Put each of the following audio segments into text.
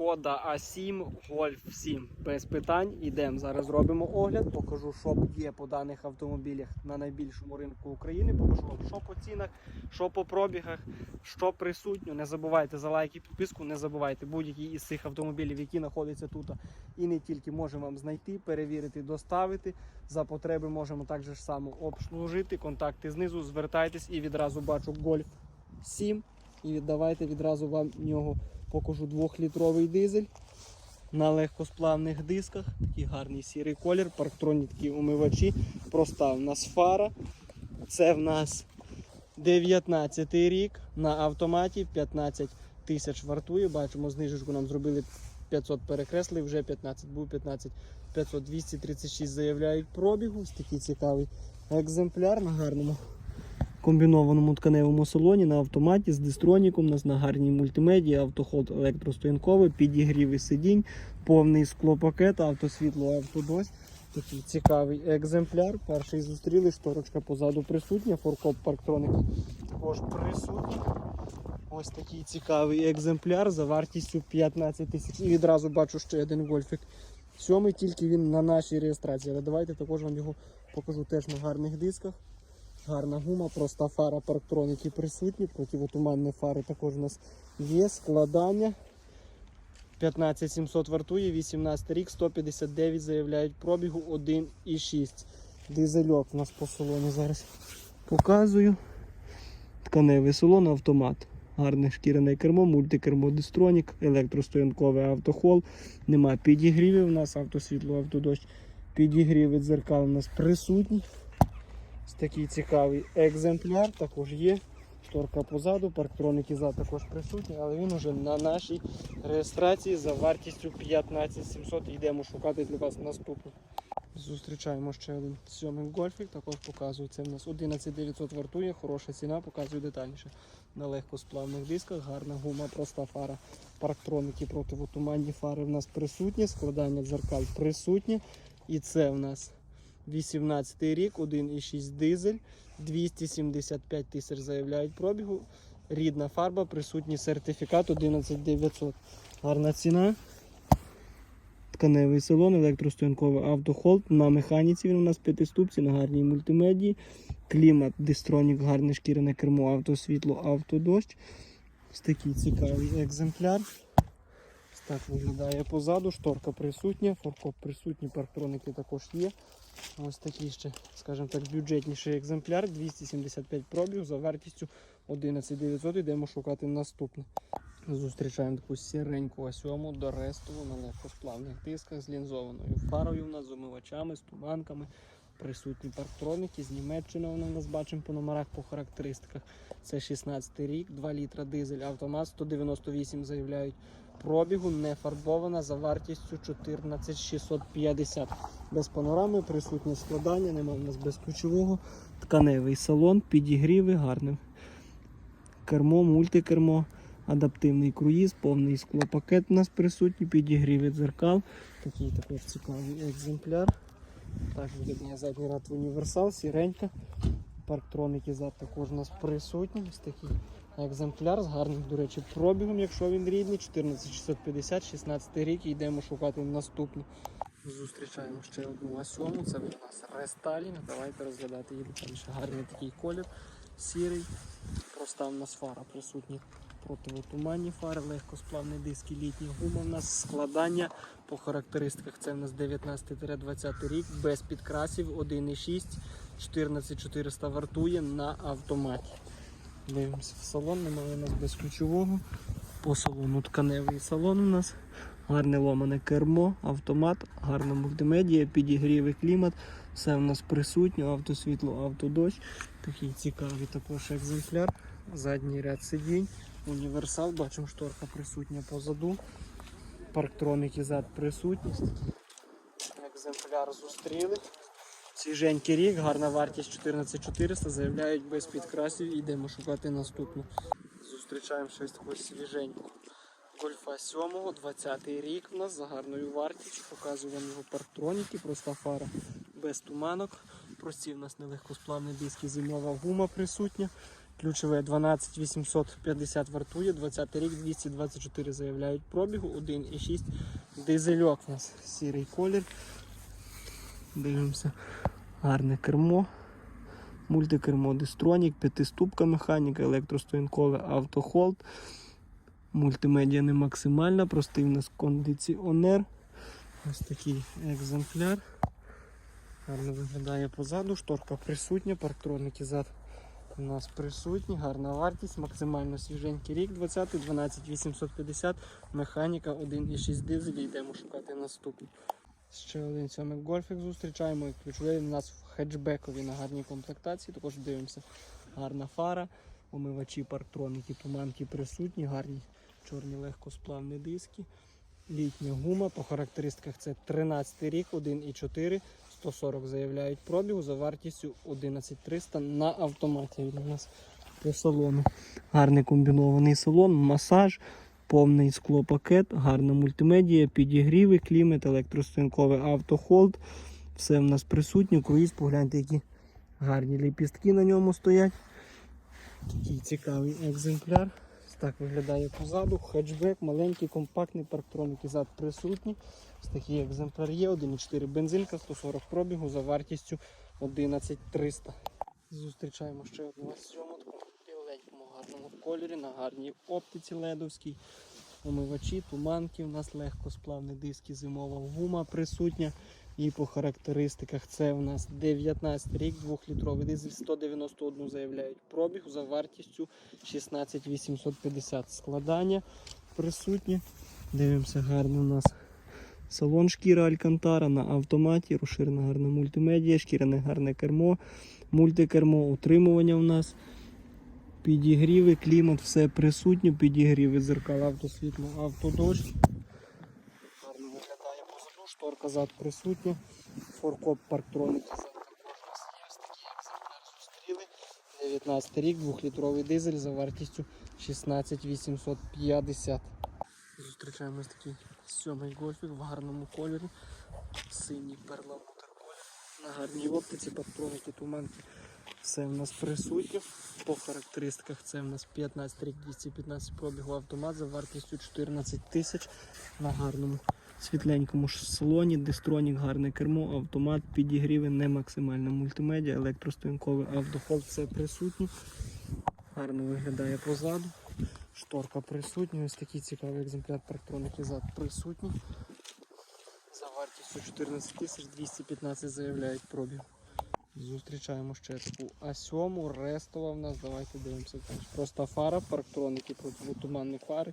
Шкода А7, Golf 7. Без питань. Ідемо. Зараз зробимо огляд. Покажу, що є по даних автомобілях на найбільшому ринку України. Покажу вам, що по цінах, що по пробігах, що присутньо. Не забувайте за лайк і підписку. Не забувайте будь-які із цих автомобілів, які знаходяться тут. І не тільки можемо вам знайти, перевірити, доставити. За потреби можемо так же ж само обслужити. Контакти знизу. Звертайтесь і відразу бачу Golf 7. І віддавайте відразу вам нього покажу двохлітровий дизель на легкосплавних дисках. Такий гарний сірий колір, парктронні такі умивачі. Проста в нас фара. Це в нас 19 рік на автоматі 15 тисяч вартує. Бачимо, знижечку нам зробили 500 перекреслив, вже 15, був 15 500, 236 заявляють пробігу. Ось такий цікавий екземпляр на гарному комбінованому тканевому салоні на автоматі з дистроніком, на гарній мультимедії, автоход електростоянковий, підігріви сидінь, повний склопакет, автосвітло, автодощ. Такий цікавий екземпляр. Перший зустріли, шторочка позаду присутня, форкоп парктроник також присутній. Ось такий цікавий екземпляр за вартістю 15 тисяч. І відразу бачу ще один гольфик. Сьомий, тільки він на нашій реєстрації. Але давайте також вам його покажу теж на гарних дисках. Гарна гума, проста фара парктроники присутні, противотуманні фари також у нас є. Складання 15700 вартує, 18 рік, 159 заявляють пробігу 1,6. Дизельок у нас по салоні зараз показую. Тканевий салон, автомат. Гарне шкіряне кермо, мультикермо дистронік, електростоянковий автохол. Нема підігрівів у нас, автосвітло, автодощ. Підігріви дзеркал у нас присутні. Ось такий цікавий екземпляр також є. Шторка позаду, парктроники зад також присутні, але він уже на нашій реєстрації за вартістю 15700 йдемо шукати для вас наступну. Зустрічаємо ще один сьомий гольфік, також показую. Це в нас 11900 вартує, хороша ціна, показую детальніше. На легкосплавних дисках, гарна гума, проста фара. Парктроники противотуманні фари в нас присутні, складання дзеркал присутнє. І це в нас 18 рік, 1,6 дизель, 275 тисяч заявляють пробігу. Рідна фарба, присутній сертифікат 11900. Гарна ціна. Тканевий салон, електростоянковий автохолд. На механіці він у нас п'ятиступці, на гарній мультимедії. Клімат, дистронік, гарне шкіряне кермо, автосвітло, автодощ. Ось такий цікавий екземпляр. Так виглядає позаду, шторка присутня, форкоп присутній, парктроники також є. Ось такий ще, скажімо так, бюджетніший екземпляр, 275 пробіг за вартістю 11900. Йдемо шукати наступне. Зустрічаємо таку сіреньку осьому до рестову на легкосплавних дисках з лінзованою фарою, в нас, з омивачами, з туманками. Присутні парктроники з Німеччини. Вони нас бачимо по номерах, по характеристиках. Це 16 рік, 2 літра дизель, автомат 198 заявляють пробігу, не фарбована за вартістю 14650. Без панорами, присутнє складання, немає в нас без ключового. Тканевий салон, підігріви, гарне кермо, мультикермо, адаптивний круїз, повний склопакет у нас присутній, підігріви дзеркал. Такий також цікавий екземпляр. Так виглядає задній ряд універсал, сіренька. Парктроники зад також у нас присутні. Ось такий екземпляр з гарним, до речі, пробігом, якщо він рідний, 14650, 16 рік і йдемо шукати наступну. Зустрічаємо ще одну асьому. Це в нас рестайлінг. Давайте розглядати її детальніше. Гарний такий колір, сірий. Проста в нас фара присутні. Противотуманні фари, легкосплавні диски, літні гума. У нас складання по характеристиках. Це в нас 19-20 рік, без підкрасів, 1,6, 14400 вартує на автоматі. Дивимося в салон, немає у нас без ключового. По салону тканевий салон у нас. Гарне ломане кермо, автомат, гарна мультимедія, підігрівий клімат. Все в нас присутнє, автосвітло, автодощ. Такий цікавий також екземпляр. Задній ряд сидінь, універсал, бачимо, шторка присутня позаду. Парктроники зад присутні. Такий Екземпляр зустріли. Свіженький рік, гарна вартість 14400, заявляють без підкрасів. Йдемо шукати наступну. Зустрічаємо щось таку свіженьку. Гольфа 7, 20 рік у нас за гарною вартістю. Показую вам його парктроніки, проста фара без туманок. Прості в нас нелегкосплавні диски, зимова гума присутня. Ключове 12850 вартує, 20 рік, 224 заявляють пробігу, 1,6 дизельок у нас сірий колір. Дивимося, гарне кермо. Мультикермо Дистронік, п'ятиступка механіка, електростоянкове автохолд. Мультимедіа не максимальна, простий у нас кондиціонер. Ось такий екземпляр. Гарно виглядає позаду, шторка присутня, парктроники зад у нас присутні, гарна вартість, максимально свіженький рік, 20 12 850, механіка 1,6 дизель, йдемо шукати наступний. Ще один сьомий гольфік зустрічаємо і ключовий у нас в хетчбекові на гарній комплектації. Також дивимося гарна фара, омивачі, парктроники, туманки присутні, гарні чорні легкосплавні диски. Літня гума по характеристиках це 13 рік, 1,4, 140 заявляють пробігу за вартістю 11300 на автоматі. Він у нас по салону. Гарний комбінований салон, масаж, повний склопакет, гарна мультимедія, підігріви, клімат, електростоянковий автохолд. Все в нас присутнє. Круїз, погляньте, які гарні ліпістки на ньому стоять. Такий цікавий екземпляр. Так виглядає позаду. Хетчбек, маленький, компактний, парктроники зад присутні. Ось такий екземпляр є. 1,4 бензинка, 140 пробігу за вартістю 11300. Зустрічаємо ще одну біленькому гарному кольорі, на гарній оптиці ледовській. Омивачі, туманки, у нас легкосплавні диски, зимова гума присутня. І по характеристиках це у нас 19 рік, 2-літровий дизель, 191 заявляють пробіг за вартістю 16850 складання присутні. Дивимося, гарний у нас салон шкіра Алькантара на автоматі, розширена гарна мультимедія, шкіряне гарне кермо, мультикермо, утримування у нас. Підігріви, клімат, все присутнє, підігріви дзеркал, автосвітло, автодощ. Гарно виглядає позаду, шторка зад присутня, форкоп парктроники зад також є. Такий екземпляр зустріли. 19 рік, 2-літровий дизель за вартістю 16850. Зустрічаємо ось такий сьомий гольфік в гарному кольорі. Синій перламутр колір. На гарній оптиці, парктроники, туманки. Все в нас присутнє. По характеристиках це в нас 15 рік 215 пробігу автомат за вартістю 14 тисяч на гарному світленькому салоні, дистронік, гарне кермо, автомат, підігріви, не максимальна мультимедіа, електростоянковий автохолд, все присутнє. Гарно виглядає позаду. Шторка присутня. Ось такий цікавий екземпляр парктроники зад присутній. За вартістю 14 тисяч 215 заявляють пробіг. Зустрічаємо ще таку А7, рестова в нас. Давайте дивимося. Там Проста фара, парктроники, противотуманні фари,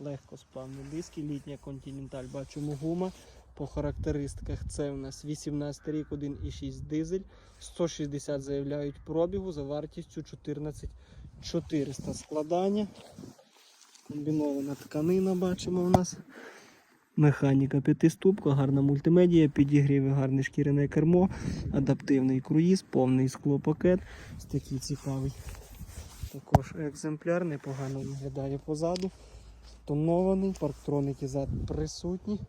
легкосплавні диски, літня континенталь, бачимо гума. По характеристиках це у нас 18 рік, 1,6 дизель, 160 заявляють пробігу за вартістю 14 400 складання. Комбінована тканина бачимо у нас. Механіка п'ятиступка, гарна мультимедія, підігріви, гарне шкіряне кермо, адаптивний круїз, повний склопакет. Ось такий цікавий. Також екземпляр, непогано виглядає позаду. Тонований, парктроники зад присутні.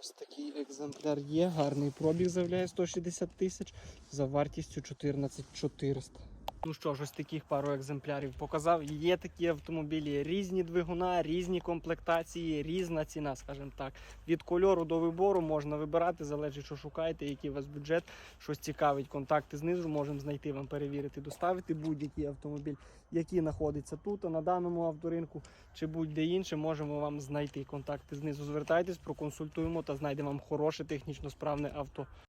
Ось такий екземпляр є, гарний пробіг заявляє 160 тисяч за вартістю 14 400. Ну що ж, ось таких пару екземплярів показав. Є такі автомобілі, різні двигуна, різні комплектації, різна ціна, скажімо так. Від кольору до вибору можна вибирати, залежить, що шукаєте, який у вас бюджет, щось цікавить. Контакти знизу можемо знайти вам, перевірити, доставити будь-який автомобіль, який знаходиться тут, на даному авторинку чи будь-де інше, можемо вам знайти. Контакти знизу звертайтесь, проконсультуємо та знайдемо вам хороше технічно справне авто.